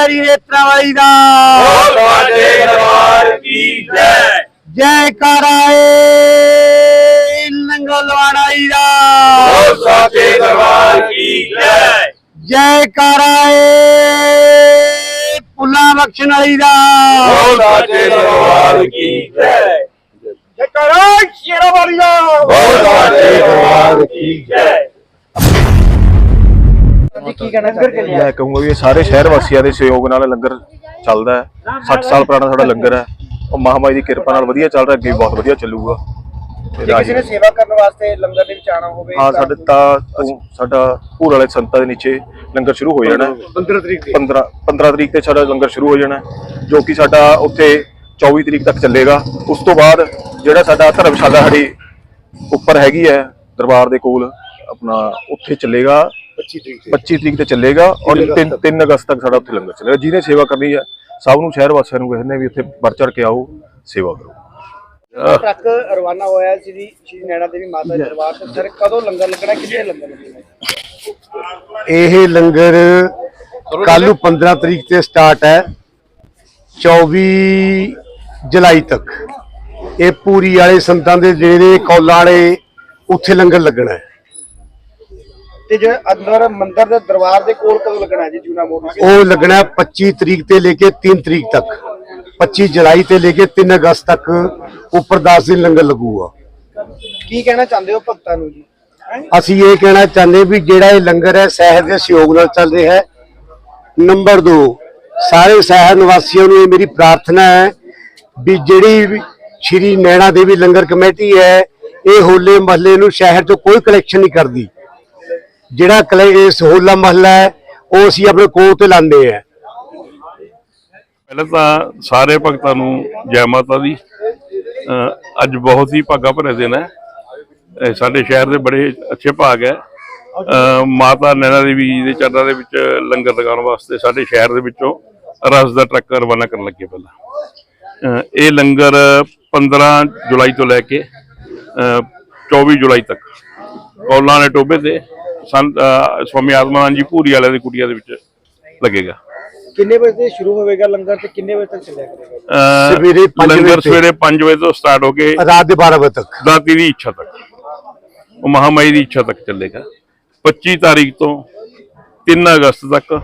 ਨਗਰੀ ਰੇਤਰਾ ਵਾਲੀ ਦਾ। ਤੁਹਾਡੇ ਦਰਬਾਰ ਕੀ ਜੈ? ਜੈ ਕਰਾਏ ਲੰਗਰ ਲਵਾੜਾਈ ਦਾ ਸਾਡੇ ਦਰਬਾਰ ਕੀ ਜੈ? ਜੈ ਕਰਾਏ ਪੁੱਲਾ ਬਖਸ਼ਣ ਵਾਲੀ ਦਾ। ਸਾਡੇ ਦਰਬਾਰ ਕੀ ਜੈ? ਜੈ ਕਰਾਏ ਸ਼ੇਰਾ ਵਾਲੀ ਦਾ ਸਾਡੇ ਦਰਬਾਰ ਕੀ ਜੈ? ਕੀ ਕਹਿਣਾ ਚਾਹੁੰਦੇ ਮੈਂ ਕਹੂੰਗਾ ਵੀ ਇਹ ਸਾਰੇ ਸ਼ਹਿਰ ਵਾਸੀਆਂ ਦੇ ਸਹਿਯੋਗ ਨਾਲ ਲੰਗਰ ਚੱਲਦਾ ਹੈ। 60 ਸਾਲ ਪੁਰਾਣਾ ਸਾਡਾ ਲੰਗਰ ਹੈ। ਉਹ ਮਹਾਮਾਈ ਦੀ ਕਿਰਪਾ ਨਾਲ ਵਧੀਆ ਚੱਲ ਰਿਹਾ ਅੱਗੇ ਵੀ ਬਹੁਤ ਵਧੀਆ ਚੱਲੂਗਾ। ਜੇ ਕਿਸੇ ਨੇ ਸੇਵਾ ਕਰਨ ਵਾਸਤੇ ਲੰਗਰ ਦੇ ਵਿੱਚ ਆਣਾ ਹੋਵੇ ਹਾਂ ਸਾਡੇ ਤਾਂ ਸਾਡਾ ਭੂਰ ਵਾਲੇ ਸੰਤਾਂ ਦੇ ਨੀਚੇ ਲੰਗਰ ਸ਼ੁਰੂ ਹੋ ਜਾਣਾ 15 ਤਰੀਕ 15 15 ਤਰੀਕ ਤੇ ਸਾਡਾ ਲੰਗਰ ਸ਼ੁਰੂ ਹੋ ਜਾਣਾ ਜੋ ਕਿ ਸਾਡਾ ਉੱਥੇ 24 ਤਰੀਕ ਤੱਕ ਚੱਲੇਗਾ। ਉਸ ਤੋਂ ਬਾਅਦ ਜਿਹੜਾ ਸਾਡਾ ਧਰਮਸ਼ਾਲਾ ਸਾਡੀ ਉੱਪਰ ਹੈਗੀ ਹੈ ਦਰਬਾਰ ਦੇ ਕੋਲ ਆਪਣਾ ਉੱਥੇ ਚੱਲੇਗਾ। 25 ਤਰੀਕ 25 ਤਰੀਕ ਤੇ ਚੱਲੇਗਾ ਔਰ 3 3 ਅਗਸਤ ਤੱਕ ਸਾਡਾ ਉੱਥੇ ਲੰਗਰ ਚੱਲੇਗਾ। ਜਿਹਨੇ ਸੇਵਾ ਕਰਨੀ ਹੈ ਸਭ ਨੂੰ ਸ਼ਹਿਰ ਵਾਸੀਆਂ ਨੂੰ ਕਹਿੰਦੇ ਵੀ ਉੱਥੇ ਵੱਧ ਚੜ ਕੇ ਆਓ ਸੇਵਾ ਕਰੋ। ਟਰੱਕ ਰਵਾਨਾ ਹੋਇਆ ਸ੍ਰੀ ਸ਼੍ਰੀ ਨੈਣਾ ਦੇਵੀ ਮਾਤਾ ਦੇ ਦਰਬਾਰ ਤੋਂ। ਸਰ ਕਦੋਂ ਲੰਗਰ ਲੱਗਣਾ ਕਿੱਥੇ ਲੰਗਰ ਲੱਗਣਾ ਇਹ ਲੰਗਰ ਕੱਲ ਨੂੰ 15 ਤਰੀਕ ਤੇ ਸਟਾਰਟ ਹੈ 24 ਜੁਲਾਈ ਤੱਕ। ਇਹ ਪੂਰੀ ਵਾਲੇ ਸੰਤਾਂ ਦੇ ਜਿਹੜੇ ਕੌਲਾਂ ਵਾਲੇ ਉੱਥੇ ਲੰਗਰ ਲੱਗਣਾ ਹੈ। ਤੇ ਜੇ ਅੰਦਰ ਮੰਦਿਰ ਦੇ ਦਰਬਾਰ ਦੇ ਕੋਲ ਕਦੋਂ ਲੱਗਣਾ ਜੀ ਜੂਨਾ ਤੇ? ਉਹ ਲੱਗਣਾ ਹੈ 25 ਤਰੀਕ ਤੇ ਲੈ ਕੇ 3 ਤਰੀਕ ਤੱਕ। 25 ਜੁਲਾਈ ਤੇ ਲੈ ਕੇ 3 ਅਗਸਤ ਤੱਕ ਉੱਪਰ 10 ਦਿਨ ਲੰਗਰ ਲੱਗੂਗਾ। ਕੀ ਕਹਿਣਾ ਚਾਹੁੰਦੇ ਹੋ ਭਗਤਾਂ ਨੂੰ ਜੀ? ਅਸੀਂ ਇਹ ਕਹਿਣਾ ਚਾਹੁੰਦੇ ਵੀ ਜਿਹੜਾ ਇਹ ਲੰਗਰ ਹੈ ਸ਼ਹਿਰ ਦੇ ਸਹਿਯੋਗ ਨਾਲ ਚੱਲ ਰਿਹਾ ਹੈ। ਨੰਬਰ 2 ਸਾਰੇ ਸ਼ਹਿਰ ਨਿਵਾਸੀਆਂ ਨੂੰ ਇਹ ਮੇਰੀ ਪ੍ਰਾਰਥਨਾ ਹੈ ਵੀ ਜਿਹੜੀ ਸ਼੍ਰੀ ਨੈਣਾ ਦੇਵੀ ਲੰਗਰ ਕਮੇਟੀ ਹੈ ਇਹ ਹੋਲੇ ਮਹੱਲੇ ਨੂੰ ਸ਼ਹਿਰ ਤੋਂ ਕੋਈ ਕਲੈਕਸ਼ਨ ਨਹੀਂ ਕਰਦੀ। ਜਿਹੜਾ ਕਲੇ ਹੋਲਾ ਮਹੱਲਾ ਹੈ, ਉਹ ਅਸੀਂ ਆਪਣੇ ਕੋਲ ਤੇ ਲਾਉਂਦੇ ਆ ਪਹਿਲਾਂ ਤਾਂ ਸਾਰੇ ਭਗਤਾਂ ਨੂੰ ਜੈ ਮਾਤਾ ਦੀ ਅੱਜ ਬਹੁਤ ਹੀ ਭਾਗਾ ਭਰੇ ਦਿਨ ਹੈ। ਸਾਡੇ ਸ਼ਹਿਰ ਦੇ ਬੜੇ ਅੱਛੇ ਭਾਗ ਹੈ। ਮਾਤਾ ਨੈਣਾ ਦੇਵੀ ਜੀ ਦੇ ਚਰਨਾਂ ਦੇ ਵਿੱਚ ਲੰਗਰ ਲਗਾਉਣ ਵਾਸਤੇ ਸਾਡੇ ਸ਼ਹਿਰ ਦੇ ਵਿੱਚੋਂ ਰਸ ਦਾ ਟਰੱਕ ਰਵਾਨਾ ਕਰਨ ਲੱਗੇ ਪਹਿਲਾਂ। ਇਹ ਲੰਗਰ 15 ਜੁਲਾਈ ਤੋਂ ਲੈ ਕੇ ਅਹ 24 ਜੁਲਾਈ ਤੱਕ। ਕੌਲਾਂ ਨੇ ਟੋਬੇ ਤੇ ਸੰਤ ਸਵਾਮੀ ਆਤਮਾਨੰਦ ਜੀ ਭੂਰੀ ਵਾਲਿਆਂ ਦੀ ਕੁਟੀਆ ਦੇ ਵਿੱਚ ਲੱਗੇਗਾ। ਕਿੰਨੇ ਵਜੇ ਤੇ ਸ਼ੁਰੂ ਹੋਵੇਗਾ ਲੰਗਰ ਤੇ ਕਿੰਨੇ ਵਜੇ ਤੱਕ ਚੱਲਿਆ ਕਰੇਗਾ? ਅਹ ਸਵੇਰੇ ਪੰਜ ਲੰਗਰ ਵਜੇ ਤੇ। ਸਵੇਰੇ 5 ਵਜੇ ਤੋਂ ਸਟਾਰਟ ਹੋ ਕੇ ਰਾਤ ਦੇ 12 ਵਜੇ ਤੱਕ। ਦਾਤੀ ਦੀ ਇੱਛਾ ਤੱਕ। ਉਹ ਮਹਾਮਾਈ ਦੀ ਇੱਛਾ ਤੱਕ ਚੱਲੇਗਾ। 25 ਤਾਰੀਖ ਤੋਂ 3 ਅਗਸਤ ਤੱਕ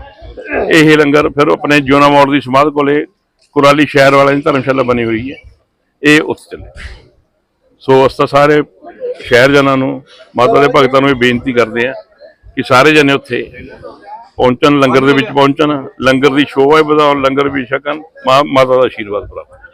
ਇਹ ਲੰਗਰ ਫਿਰ ਆਪਣੇ ਜਿਉਣਾ ਮੋੜ ਦੀ ਸਮਾਧ ਕੋਲੇ ਕੁਰਾਲੀ ਸ਼ਹਿਰ ਵਾਲਿਆਂ ਦੀ ਧਰਮਸ਼ਾਲਾ ਬਣੀ ਹੋਈ ਹੈ। ਇਹ ਉੱਥੇ ਚੱਲੇਗਾ। ਸੋ ਅਸ ਤਾਂ ਸਾਰੇ ਸ਼ਹਿਰ ਜਨਾਂ ਨੂੰ ਮਾਤਾ ਦੇ ਭਗਤਾਂ ਨੂੰ ਇਹ ਬੇਨਤੀ ਕਰਦੇ ਆ ਕਿ ਸਾਰੇ ਜਣੇ ਉੱਥੇ ਪਹੁੰਚਣ, ਲੰਗਰ ਦੇ ਵਿੱਚ ਪਹੁੰਚਣ, ਲੰਗਰ ਦੀ ਸ਼ੋਭਾ ਵਧਾਉਣ, ਲੰਗਰ ਵੀ ਛਕਣ ਮਾ- ਮਾਤਾ ਦਾ ਆਸ਼ੀਰਵਾਦ ਪ੍ਰਾਪਤ ਕਰਨ।